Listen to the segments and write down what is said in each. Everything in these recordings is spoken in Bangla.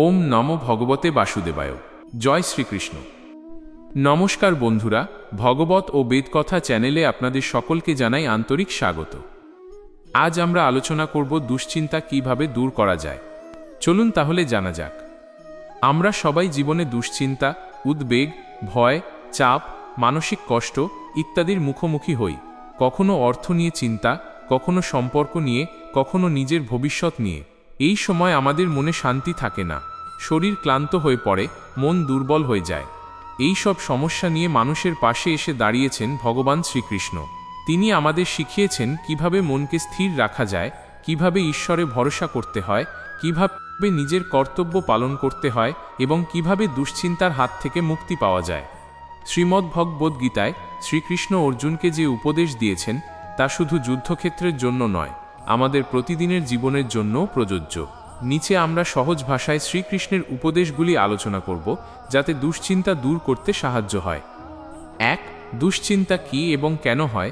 ওম নম ভগবতে বাসুদেবায়। জয় শ্রীকৃষ্ণ। নমস্কার বন্ধুরা, ভগবত ও বেদকথা চ্যানেলে আপনাদের সকলকে জানাই আন্তরিক স্বাগত। আজ আমরা আলোচনা করব দুশ্চিন্তা কীভাবে দূর করা যায়। চলুন তাহলে জানা যাক। আমরা সবাই জীবনে দুশ্চিন্তা, উদ্বেগ, ভয়, চাপ, মানসিক কষ্ট ইত্যাদির মুখোমুখি হই। কখনো অর্থ নিয়ে চিন্তা, কখনো সম্পর্ক নিয়ে, কখনো নিজের ভবিষ্যৎ নিয়ে। এই সময় আমাদের মনে শান্তি থাকে না। শরীর ক্লান্ত হয়ে পড়ে, মন দুর্বল হয়ে যায়। এই সব সমস্যা নিয়ে মানুষের পাশে এসে দাঁড়িয়েছেন ভগবান শ্রীকৃষ্ণ। তিনি আমাদের শিখিয়েছেন কীভাবে মনকে স্থির রাখা যায়, কীভাবে ঈশ্বরে ভরসা করতে হয়, কীভাবে নিজের কর্তব্য পালন করতে হয় এবং কীভাবে দুশ্চিন্তার হাত থেকে মুক্তি পাওয়া যায়। শ্রীমদ্ ভগবদ্গীতায় শ্রীকৃষ্ণ অর্জুনকে যে উপদেশ দিয়েছেন, তা শুধু যুদ্ধক্ষেত্রের জন্য নয়, আমাদের প্রতিদিনের জীবনের জন্যও প্রযোজ্য। নিচে আমরা সহজ ভাষায় শ্রীকৃষ্ণের উপদেশগুলি আলোচনা করব, যাতে দুশ্চিন্তা দূর করতে সাহায্য হয়। এক, দুশ্চিন্তা কি এবং কেন হয়?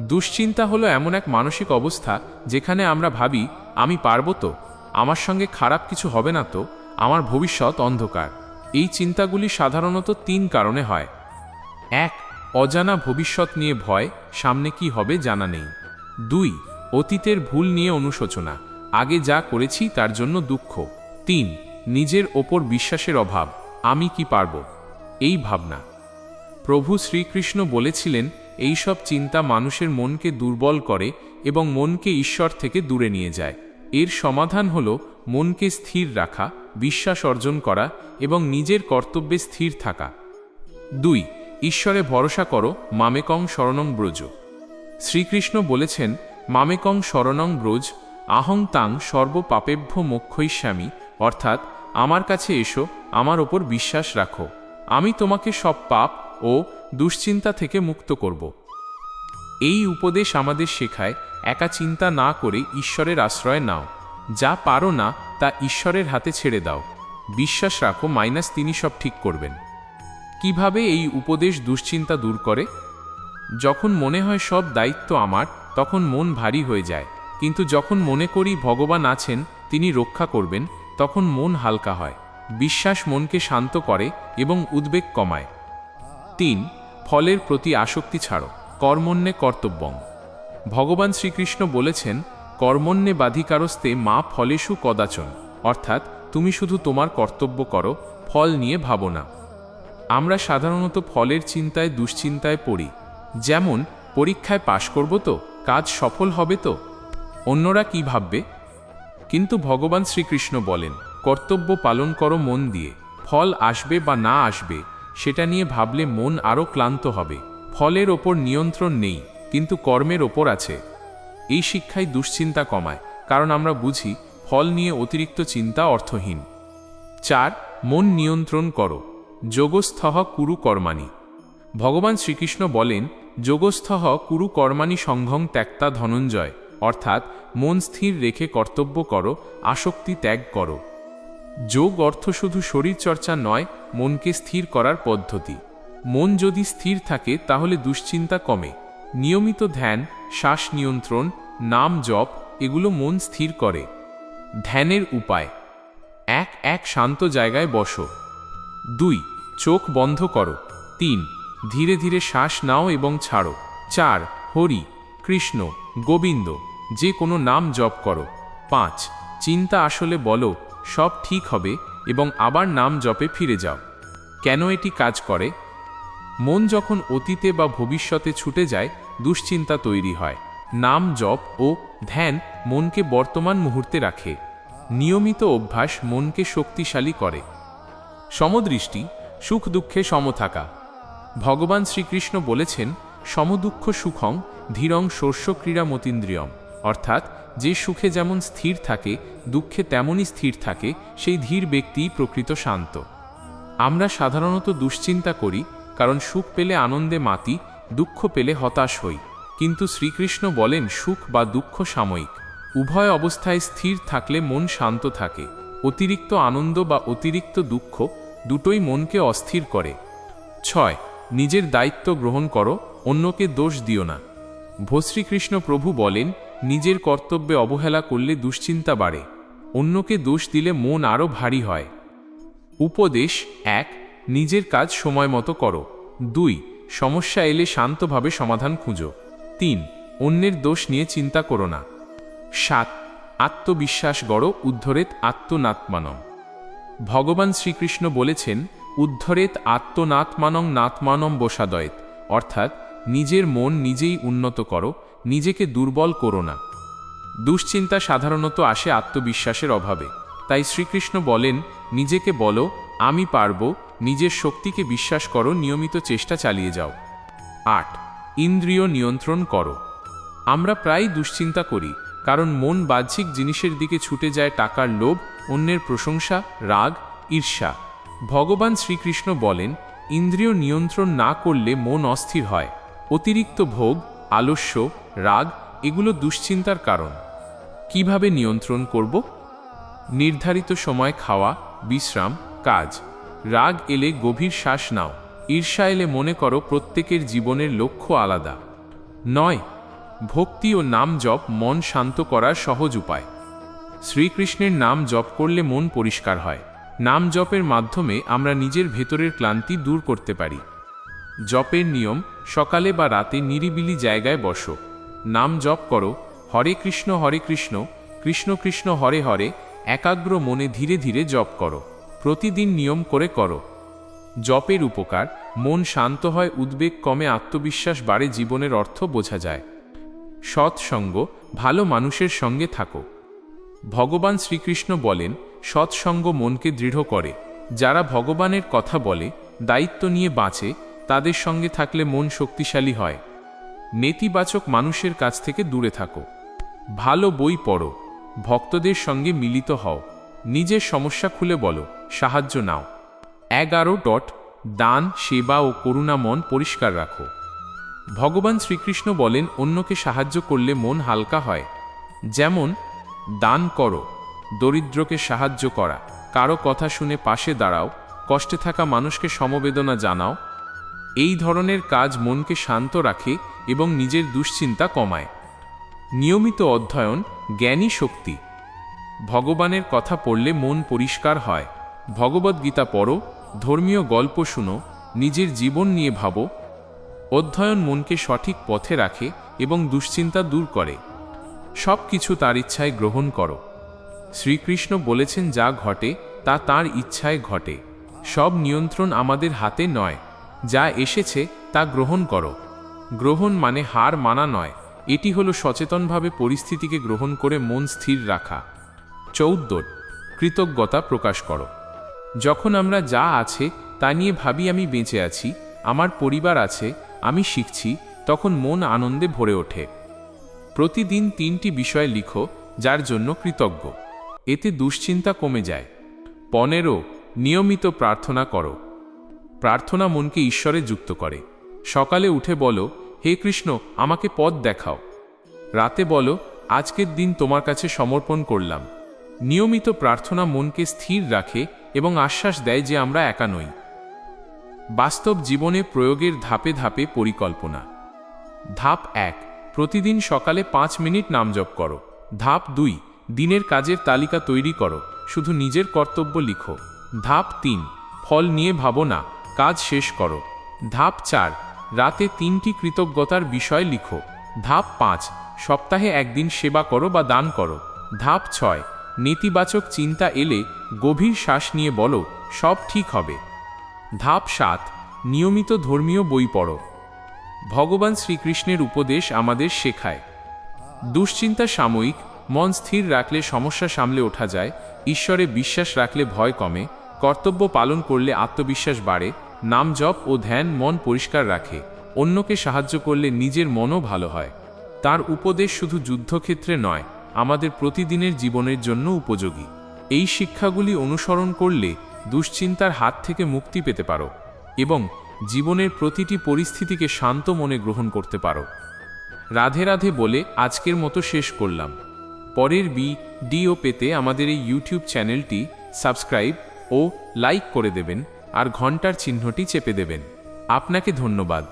দুশ্চিন্তা হলো এমন এক মানসিক অবস্থা যেখানে আমরা ভাবি, আমি পারব তো? আমার সঙ্গে খারাপ কিছু হবে না তো? আমার ভবিষ্যৎ অন্ধকার। এই চিন্তাগুলি সাধারণত তিন কারণে হয়। এক, অজানা ভবিষ্যৎ নিয়ে ভয়, সামনে কি হবে জানা নেই। দুই, অতীতের ভুল নিয়ে অনুশোচনা। আগে যা করেছি তার জন্য দুঃখ। তিন, নিজের ওপর বিশ্বাসের অভাব। আমি কি পারব? এই ভাবনা। প্রভু শ্রীকৃষ্ণ বলেছিলেন এই সব চিন্তা মানুষের মনকে দুর্বল করে এবং মনকে ঈশ্বর থেকে দূরে নিয়ে যায়। এর সমাধান হল মনকে স্থির রাখা, বিশ্বাস অর্জন করা এবং নিজের কর্তব্যে স্থির থাকা। দুই, ঈশ্বরে ভরসা করো, মামেকং শরণং ব্রজ। শ্রীকৃষ্ণ বলেছেন, মামেকং শরণং ব্রজ আহং তাং সর্বপাপেভ্য মোক্ষৈস্বামী, অর্থাৎ আমার কাছে এসো, আমার ওপর বিশ্বাস রাখো। আমি তোমাকে সব পাপ ও দুশ্চিন্তা থেকে মুক্ত করব। এই উপদেশ আমাদের শেখায়, একা চিন্তা না করে ঈশ্বরের আশ্রয় নাও। যা পারো না, তা ঈশ্বরের হাতে ছেড়ে দাও। বিশ্বাস রাখো, মাইনাস তিনি সব ঠিক করবেন। কীভাবে এই উপদেশ দুশ্চিন্তা দূর করে? যখন মনে হয় সব দায়িত্ব আমার, তখন মন ভারী হয়ে যায়। কিন্তু যখন মনে করি ভগবান আছেন, তিনি রক্ষা করবেন, তখন মন হালকা হয়। বিশ্বাস মনকে শান্ত করে এবং উদ্বেগ কমায়। তিন, ফলের প্রতি আসক্তি ছাড়ো। কর্মণ্যে কর্তব্যং। ভগবান শ্রীকৃষ্ণ বলেছেন, কর্মণ্যে বাধিকারস্তে মা ফলেশু কদাচন। অর্থাৎ, তুমি শুধু তোমার কর্তব্য করো, ফল নিয়ে ভাবো না। আমরা সাধারণত ফলের চিন্তায় দুশ্চিন্তায় পড়ি। যেমন, পরীক্ষায় পাশ করব তো? কাজ সফল হবে তো? অন্যরা কি ভাববে? কিন্তু ভগবান শ্রীকৃষ্ণ বলেন, কর্তব্য পালন করো মন দিয়ে, ফল আসবে বা না আসবে, সেটা নিয়ে ভাবলে মন আরও ক্লান্ত হবে। ফলের ওপর নিয়ন্ত্রণ নেই, কিন্তু কর্মের ওপর আছে। এই শিক্ষায় দুশ্চিন্তা কমায়, কারণ আমরা বুঝি, ফল নিয়ে অতিরিক্ত চিন্তা অর্থহীন। চার, মন নিয়ন্ত্রণ করো। যোগস্থহ কুরু কর্মাণী। ভগবান শ্রীকৃষ্ণ বলেন, যোগস্থহ কুরু কর্মাণী সংঘং ত্যাক্তা ধনঞ্জয়। অর্থাৎ মন স্থির রেখে কর্তব্য করো, আসক্তি ত্যাগ করো। যোগ অর্থ শুধু শরীরচর্চা নয়, মনকে স্থির করার পদ্ধতি। মন যদি স্থির থাকে, তাহলে দুশ্চিন্তা কমে। নিয়মিত ধ্যান, শ্বাস নিয়ন্ত্রণ, নাম জপ, এগুলো মন স্থির করে। ধ্যানের উপায়। এক এক শান্ত জায়গায় বসো। দুই, চোখ বন্ধ করো। তিন, ধীরে ধীরে শ্বাস নাও এবং ছাড়ো। চার, হরি, কৃষ্ণ, গোবিন্দ। যে কোনো নাম জপ করো। পাঁচ, চিন্তা আসলে বলো, সব ঠিক হবে এবং আবার নাম জপে ফিরে যাও। কেন এটি কাজ করে? মন যখন অতীতে বা ভবিষ্যতে ছুটে যায়, দুশ্চিন্তা তৈরি হয়। নাম জপ ও ধ্যান মনকে বর্তমান মুহূর্তে রাখে। নিয়মিত অভ্যাস মনকে শক্তিশালী করে। সমদৃষ্টি, সুখ দুঃখে সম থাকা। ভগবান শ্রীকৃষ্ণ বলেছেন, সমদুঃখ সুখং ধীরং শস্য ক্রীড়া মতীন্দ্রিয়ম অর্থাৎ, যে সুখে যেমন স্থির থাকে, দুঃখে তেমনই স্থির থাকে, সেই ধীর ব্যক্তিই প্রকৃত শান্ত। আমরা সাধারণত দুশ্চিন্তা করি, কারণ সুখ পেলে আনন্দে মাতি, দুঃখ পেলে হতাশ হই। কিন্তু শ্রীকৃষ্ণ বলেন, সুখ বা দুঃখ সাময়িক। উভয় অবস্থায় স্থির থাকলে মন শান্ত থাকে। অতিরিক্ত আনন্দ বা অতিরিক্ত দুঃখ দুটোই মনকে অস্থির করে। ছয়, নিজের দায়িত্ব গ্রহণ করো, অন্যকে দোষ দিও না। ভশ্রীকৃষ্ণ প্রভু বলেন নিজের কর্তব্যে অবহেলা করলে দুশ্চিন্তা বাড়ে। অন্যকে দোষ দিলে মন আরও ভারী হয়। উপদেশ এক, নিজের কাজ সময় মতো করো। দুই, সমস্যা এলে শান্তভাবে সমাধান খুঁজো। তিন, অন্যের দোষ নিয়ে চিন্তা করো না। সাত, আত্মবিশ্বাস গড়ো উদ্ধরেত আত্মনাত্মানম ভগবান শ্রীকৃষ্ণ বলেছেন, উদ্ধরেত আত্মনাত্মানং নাত্মানম বসাদয়েত। অর্থাৎ নিজের মন নিজেই উন্নত করো নিজেকে দুর্বল করো না। দুশ্চিন্তা সাধারণত আসে আত্মবিশ্বাসের অভাবে। তাই শ্রীকৃষ্ণ বলেন, নিজেকে বলো, আমি পারব, নিজের শক্তিকে বিশ্বাস করো, নিয়মিত চেষ্টা চালিয়ে যাও। আট, ইন্দ্রিয় নিয়ন্ত্রণ করো। আমরা প্রায় দুশ্চিন্তা করি, কারণ মন বাহ্যিক জিনিসের দিকে ছুটে যায় টাকার লোভ, অন্যের প্রশংসা, রাগ, ঈর্ষা। ভগবান শ্রীকৃষ্ণ বলেন, ইন্দ্রিয় নিয়ন্ত্রণ না করলে মন অস্থির হয়। অতিরিক্ত ভোগ, আলস্য রাগ, এগুলো দুশ্চিন্তার কারণ। কীভাবে নিয়ন্ত্রণ করব? নির্ধারিত সময় খাওয়া, বিশ্রাম, কাজ। রাগ এলে গভীর শ্বাস নাও। ঈর্ষা এলে মনে করো প্রত্যেকের জীবনের লক্ষ্য আলাদা। নয়, ভক্তি ও নাম জপ মন শান্ত করার সহজ উপায়। শ্রীকৃষ্ণের নাম জপ করলে মন পরিষ্কার হয়। নাম জপের মাধ্যমে আমরা নিজের ভেতরের ক্লান্তি দূর করতে পারি। জপের নিয়ম, সকালে বা রাতে নিরিবিলি জায়গায় বসো। নাম জপ করো, হরে কৃষ্ণ হরে কৃষ্ণ কৃষ্ণ কৃষ্ণ, হরে হরে, একাগ্র মনে ধীরে ধীরে জপ করো, প্রতিদিন নিয়ম করে করো। জপের উপকার, মন শান্ত হয়, উদ্বেগ কমে, আত্মবিশ্বাস বাড়ে, জীবনের অর্থ বোঝা যায়। সৎসঙ্গ, ভালো মানুষের সঙ্গে থাকো। ভগবান শ্রীকৃষ্ণ বলেন, সৎসঙ্গ মনকে দৃঢ় করে। যারা ভগবানের কথা বলে, দায়িত্ব নিয়ে বাঁচে, তাদের সঙ্গে থাকলে মন শক্তিশালী হয়। নেতিবাচক মানুষের কাছ থেকে দূরে থাকো। ভালো বই পড়ো। ভক্তদের সঙ্গে মিলিত হও। নিজের সমস্যা খুলে বলো। সাহায্য নাও। এগারো ডট, দান, সেবা ও করুণা মন পরিষ্কার রাখো। ভগবান শ্রীকৃষ্ণ বলেন, অন্যকে সাহায্য করলে মন হালকা হয়। যেমন, দান করো। দরিদ্রকে সাহায্য করা। কারও কথা শুনে পাশে দাঁড়াও। কষ্টে থাকা মানুষকে সমবেদনা জানাও। এই ধরনের কাজ মনকে শান্ত রাখে এবং নিজের দুশ্চিন্তা কমায়। নিয়মিত অধ্যয়ন জ্ঞানী শক্তি। ভগবানের কথা পড়লে মন পরিষ্কার হয়। ভগবদ্গীতা পড়ো, ধর্মীয় গল্প শুনো, নিজের জীবন নিয়ে ভাবো। অধ্যয়ন মনকে সঠিক পথে রাখে এবং দুশ্চিন্তা দূর করে। সব কিছু তার ইচ্ছায় গ্রহণ করো। শ্রীকৃষ্ণ বলেছেন, যা ঘটে, তা তার ইচ্ছায় ঘটে। সব নিয়ন্ত্রণ আমাদের হাতে নয়। যা এসেছে, তা গ্রহণ করো। গ্রহণ মানে হার মানা নয়। এটি হলো সচেতনভাবে পরিস্থিতিকে গ্রহণ করে মন স্থির রাখা। চৌদ্দ। কৃতজ্ঞতা প্রকাশ করো। যখন আমরা যা আছে তা নিয়ে ভাবি আমি বেঁচে আছি, আমার পরিবার আছে, আমি শিখছি, তখন মন আনন্দে ভরে ওঠে। প্রতিদিন তিনটি বিষয় লিখো, যার জন্য কৃতজ্ঞ। এতে দুশ্চিন্তা কমে যায়। পনেরো। নিয়মিত প্রার্থনা করো। প্রার্থনা মনকে ঈশ্বরে যুক্ত করে। সকালে উঠে বলো, হে কৃষ্ণ, আমাকে পথ দেখাও। রাতে বলো, আজকের দিন তোমার কাছে সমর্পণ করলাম। নিয়মিত প্রার্থনা মনকে স্থির রাখে এবং আশ্বাস দেয় যে আমরা একা নই। বাস্তব জীবনে প্রয়োগের ধাপে ধাপে পরিকল্পনা। ধাপ এক, প্রতিদিন সকালে পাঁচ মিনিট নামজপ করো। ধাপ দুই, দিনের কাজের তালিকা তৈরি করো। শুধু নিজের কর্তব্য লিখো। ধাপ তিন, ফল নিয়ে ভাবো না, কাজ শেষ করো। ধাপ চার রাতে তিনটি কৃতজ্ঞতার বিষয় লিখো। ধাপ পাঁচ, সপ্তাহে একদিন সেবা করো বা দান করো। ধাপ ছয়, নেতিবাচক চিন্তা এলে গভীর শ্বাস নিয়ে বলো, সব ঠিক হবে। ধাপ সাত, নিয়মিত ধর্মীয় বই পড়ো। ভগবান শ্রীকৃষ্ণের উপদেশ আমাদের শেখায়। দুশ্চিন্তা সাময়িক, মন স্থির রাখলে সমস্যা সামলে ওঠা যায়, ঈশ্বরে বিশ্বাস রাখলে ভয় কমে, কর্তব্য পালন করলে আত্মবিশ্বাস বাড়ে নাম জপ ও ধ্যান মন পরিষ্কার রাখে। অন্যকে সাহায্য করলে নিজের মনও ভালো হয়। তার উপদেশ শুধু যুদ্ধক্ষেত্রে নয়, আমাদের প্রতিদিনের জীবনের জন্য উপযোগী। এই শিক্ষাগুলি অনুসরণ করলে দুশ্চিন্তার হাত থেকে মুক্তি পেতে পারো এবং জীবনের প্রতিটি পরিস্থিতিকে শান্ত মনে গ্রহণ করতে পারো। রাধে রাধে বলে আজকের মতো শেষ করলাম। পরের বি ডিও পেতে আমাদের এই ইউটিউব চ্যানেলটি সাবস্ক্রাইব ও লাইক করে দেবেন। আর ঘণ্টার চিহ্নটি চেপে দেবেন। আপনাকে ধন্যবাদ।